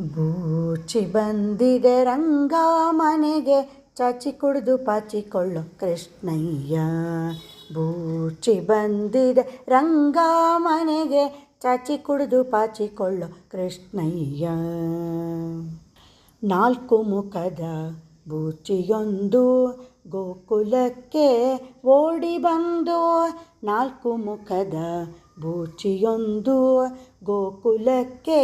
ಬೂಚಿ ಬಂದಿದೆ ರಂಗ ಮನೆಗೆ ಚಾಚಿ ಕುಡಿದು ಪಾಚಿಕೊಳ್ಳು ಕೃಷ್ಣಯ್ಯ. ಬೂಚಿ ಬಂದಿದೆ ರಂಗ ಮನೆಗೆ ಚಾಚಿ ಕುಡಿದು ಪಾಚಿಕೊಳ್ಳು ಕೃಷ್ಣಯ್ಯ. ನಾಲ್ಕು ಮುಖದ ಬೂಚಿಯೊಂದು ಗೋಕುಲಕ್ಕೆ ಓಡಿ ಬಂದು, ನಾಲ್ಕು ಮುಖದ ಬೂಚಿಯೊಂದು ಗೋಕುಲಕ್ಕೆ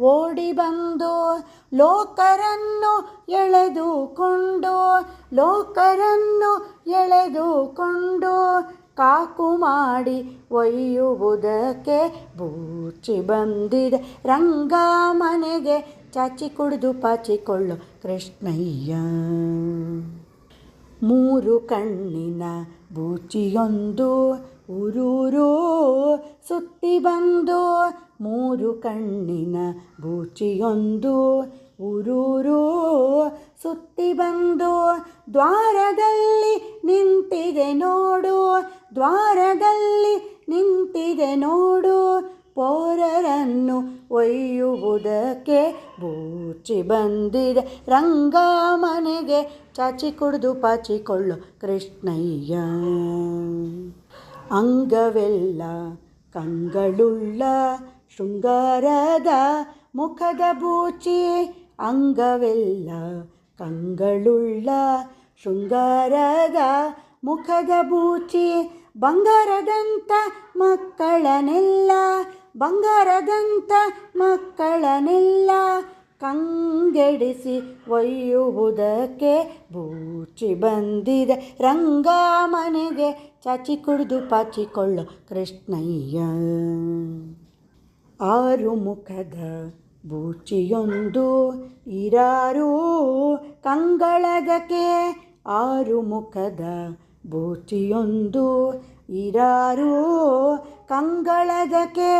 ಓಡಿ ಬಂದು ಲೋಕರನ್ನು ಎಳೆದುಕೊಂಡು ಲೋಕರನ್ನು ಎಳೆದುಕೊಂಡು ಕಾಕು ಮಾಡಿ ಒಯ್ಯುವುದಕ್ಕೆ ಬೂಚಿ ಬಂದಿದೆ. ರಂಗ ಮನೆಗೆ ಚಾಚಿ ಕುಡಿದು ಪಾಚಿಕೊಳ್ಳು ಕೃಷ್ಣಯ್ಯ. ಮೂರು ಕಣ್ಣಿನ ಬೂಚಿಯೊಂದು ಊರೂರು ಸುತ್ತಿ ಬಂದು ಮೂರು ಕಣ್ಣಿನ ಬೂಚಿಯೊಂದು ಊರೂರು ಸುತ್ತಿ ಬಂದು ದ್ವಾರದಲ್ಲಿ ನಿಂತಿದೆ ನೋಡು ದ್ವಾರದಲ್ಲಿ ನಿಂತಿದೆ ನೋಡು ಪೋರರನ್ನು ಒಯ್ಯುವುದಕ್ಕೆ ಬೂಚಿ ಬಂದಿದೆ ರಂಗ ಮನೆಗೆ ಚಾಚಿ ಕುಡಿದು ಪಾಚಿಕೊಳ್ಳು ಕೃಷ್ಣಯ್ಯ ಅಂಗವೆಲ್ಲ ಕಂಗಳುಳ್ಳ ಶೃಂಗಾರದ ಮುಖದ ಬೂಚಿ ಅಂಗವೆಲ್ಲ ಕಂಗಳುಳ್ಳ ಶೃಂಗಾರದ ಮುಖದ ಬೂಚಿ ಬಂಗಾರದಂಥ ಮಕ್ಕಳನೆಲ್ಲ ಬಂಗಾರದಂಥ ಮಕ್ಕಳನೆಲ್ಲ ಕಂಗೆಡಿಸಿ ಒಯ್ಯುವುದಕ್ಕೆ ಬೂಚಿ ಬಂದಿದೆ. ರಂಗ ಮನೆಗೆ ಚಾಚಿ ಕುಡಿದು ಪಾಚಿಕೊಳ್ಳು ಕೃಷ್ಣಯ್ಯ. ಆರು ಮುಖದ ಬೂಚಿಯೊಂದು ಇರಾರು ಕಂಗಳದಕ್ಕೆ ಆರು ಮುಖದ ಬೂಚಿಯೊಂದು ಇರಾರು ಕಂಗಳದಕ್ಕೆ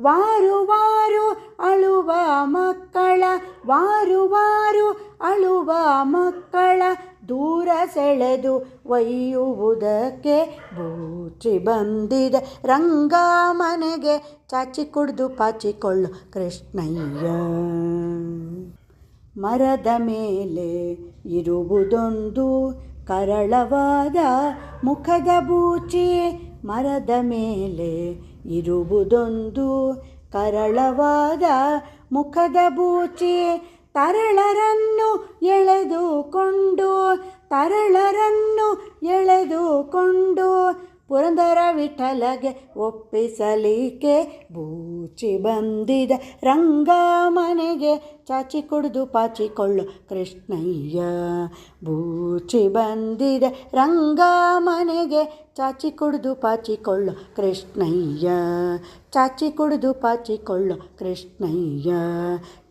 ವಾರು ವಾರು ಅಳುವ ಮಕ್ಕಳ, ವಾರು ವಾರು ಅಳುವ ಮಕ್ಕಳ ದೂರ ಸೆಳೆದು ಒಯ್ಯುವುದಕ್ಕೆ ಬೂಚಿ ಬಂದಿದೆ. ರಂಗ ಮನೆಗೆ ಚಾಚಿ ಕುಡಿದು ಪಾಚಿಕೊಳ್ಳು ಕೃಷ್ಣಯ್ಯ. ಮರದ ಮೇಲೆ ಇರುವುದೊಂದು ಕರಳವಾದ ಮುಖದ ಬೂಚಿ ಮರದ ಮೇಲೆ ಇರುವುದೊಂದು ಕರಳವಾದ ಮುಖದ ಬೂಚಿ ತರಳರನ್ನು ಎಳೆದುಕೊಂಡು ತರಳರನ್ನು ಎಳೆದುಕೊಂಡು ಪುರಂದರ ವಿಠಲಗೆ ಒಪ್ಪಿಸಲಿಕ್ಕೆ ಬೂಚಿ ಬಂದಿದ ರಂಗ ಮನೆಗೆ ಚಾಚಿ ಕುಡಿದು ಪಾಚಿಕೊಳ್ಳು ಕೃಷ್ಣಯ್ಯ. ಬೂಚಿ ಬಂದಿದೆ ರಂಗ ಮನೆಗೆ ಚಾಚಿ ಕುಡಿದು ಪಾಚಿಕೊಳ್ಳು ಕೃಷ್ಣಯ್ಯ. ಚಾಚಿ ಕುಡಿದು ಪಾಚಿಕೊಳ್ಳು ಕೃಷ್ಣಯ್ಯ.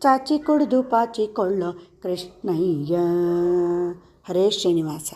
ಚಾಚಿ ಕುಡಿದು ಪಾಚಿಕೊಳ್ಳು ಕೃಷ್ಣಯ್ಯ. ಹರೇ ಶ್ರೀನಿವಾಸ.